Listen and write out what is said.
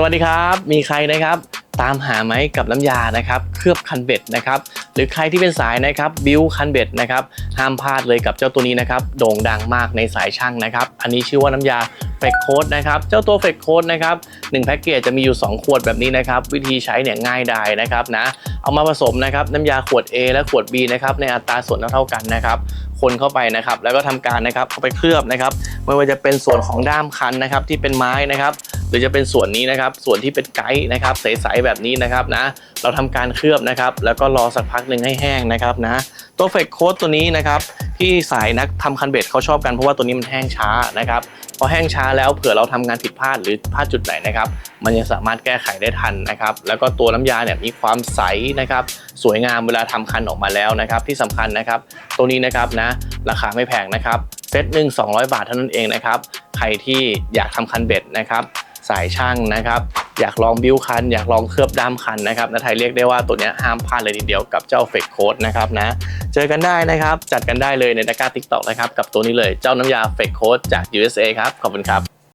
สวัสดีครับ มีใครนะครับ ตามหาไหมกับน้ำยานะครับเคลือบคันเบ็ดนะครับหรือใครที่เป็นสายนะครับบิวคันเบ็ดนะครับห้ามพลาดเลยกับเจ้าตัวนี้นะครับโด่งดังมากในสายช่างนะครับ อันนี้ชื่อว่าน้ำยา เฟกโค้ดนะครับเจ้าตัวเฟกโค้ดนะครับหนึ่งแพ็กเกจจะมีอยู่ 2 ขวดแบบนี้นะครับวิธีใช้เนี่ยง่ายดายนะครับนะเอามาผสมนะครับน้ำยาขวด A และขวด B นะครับในอัตราส่วนเท่าๆกันนะครับคนเข้าไปนะครับแล้วก็ทำการนะครับเอาไปเคลือบนะครับไม่ว่าจะเป็นส่วนของด้ามคันนะครับที่เป็นไม้นะครับหรือจะเป็นส่วนนี้นะครับส่วนที่เป็นไกด์นะครับใสๆแบบนี้นะครับนะเราทำการเคลือบนะครับแล้วก็รอสักพักหนึ่งให้แห้งนะครับนะตัวเฟกโค้ดตัวนี้นะครับ ที่สายนักทำคันเบ็ดเขาชอบกันเพราะว่าตัวนี้มันแห้งช้านะครับพอแห้งช้าแล้วเผื่อเราทำงานผิดพลาดหรือพลาดจุดไหนนะครับมันยังสามารถแก้ไขได้ทันนะครับแล้วก็ตัวน้ำยาเนี่ยมีความใสนะครับสวยงามเวลาทำคันออกมาแล้วนะครับที่สำคัญนะครับ ตัวนี้นะครับนะราคาไม่แพงนะครับเซตหนึ่ง200 บาทเท่านั้นเองนะครับใครที่อยากทำคันเบ็ดนะครับ สายช่างนะครับอยากลองบิ้วคัน อยากลองเคลือบด้ามคันนะครับนะไทยเรียกได้ว่าตัวนี้ห้ามพลาดเลยทีเดียวกับเจ้าเฟกโค้ดนะครับนะเจอกันได้นะครับ จัดกันได้เลยในตะกร้าทิกตอกนะครับ กับตัวนี้เลยเจ้าน้ำยาเฟกโค้ดจาก USA ครับ ขอบคุณครับ